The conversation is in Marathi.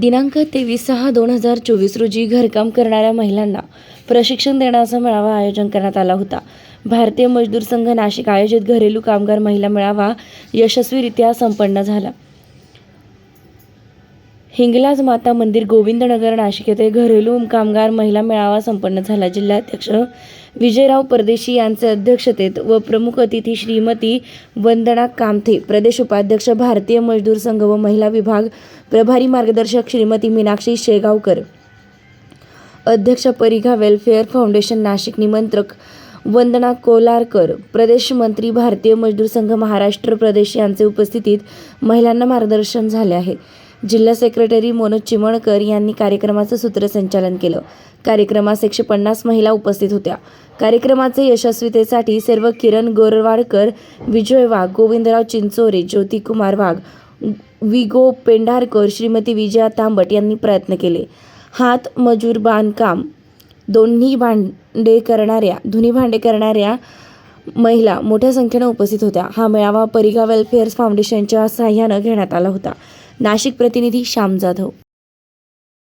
दिनांक तेवीस सहा दोन हजार चोवीस रोजी घरकाम करणाऱ्या महिलांना प्रशिक्षण देण्याचा मेळावा आयोजन करण्यात आला होता. भारतीय मजदूर संघ नाशिक आयोजित घरेलू कामगार महिला मेळावा यशस्वीरित्या संपन्न झाला. हिंगलाज माता मंदिर गोविंदनगर नाशिक येथे घरेलू कामगार महिला मेळावा संपन्न झाला. जिल्हाध्यक्ष विजयराव परदेशी यांचे अध्यक्षतेत व प्रमुख अतिथी श्रीमती वंदना कामथे प्रदेश उपाध्यक्ष भारतीय मजदूर संघ व महिला विभाग प्रभारी मार्गदर्शक श्रीमती मीनाक्षी शेगावकर अध्यक्ष परिघा वेलफेअर फाउंडेशन नाशिक निमंत्रक वंदना कोलारकर प्रदेश मंत्री भारतीय मजदूर संघ महाराष्ट्र प्रदेश यांचे उपस्थितीत महिलांना मार्गदर्शन झाले आहे. जिल्हा सेक्रेटरी मनोज चिमणकर यांनी कार्यक्रमाचं सूत्रसंचालन केलं. कार्यक्रमास एकशे पन्नास महिला उपस्थित होत्या. कार्यक्रमाचे यशस्वीतेसाठी सर्व किरण गोरवाडकर विजय वाघ गोविंदराव चिंचोरे ज्योतिकुमार वाघ विगो पेंढारकर श्रीमती विजया तांबट यांनी प्रयत्न केले. हात मजूर बांधकाम दोन्ही भांडे करणाऱ्या धुनी भांडे करणाऱ्या महिला मोठ्या संख्येनं उपस्थित होत्या. हा मेळावा परिगा वेलफेअर फाउंडेशनच्या सहाय्यानं घेण्यात आला होता. नाशिक प्रतिनिधी श्याम जाधव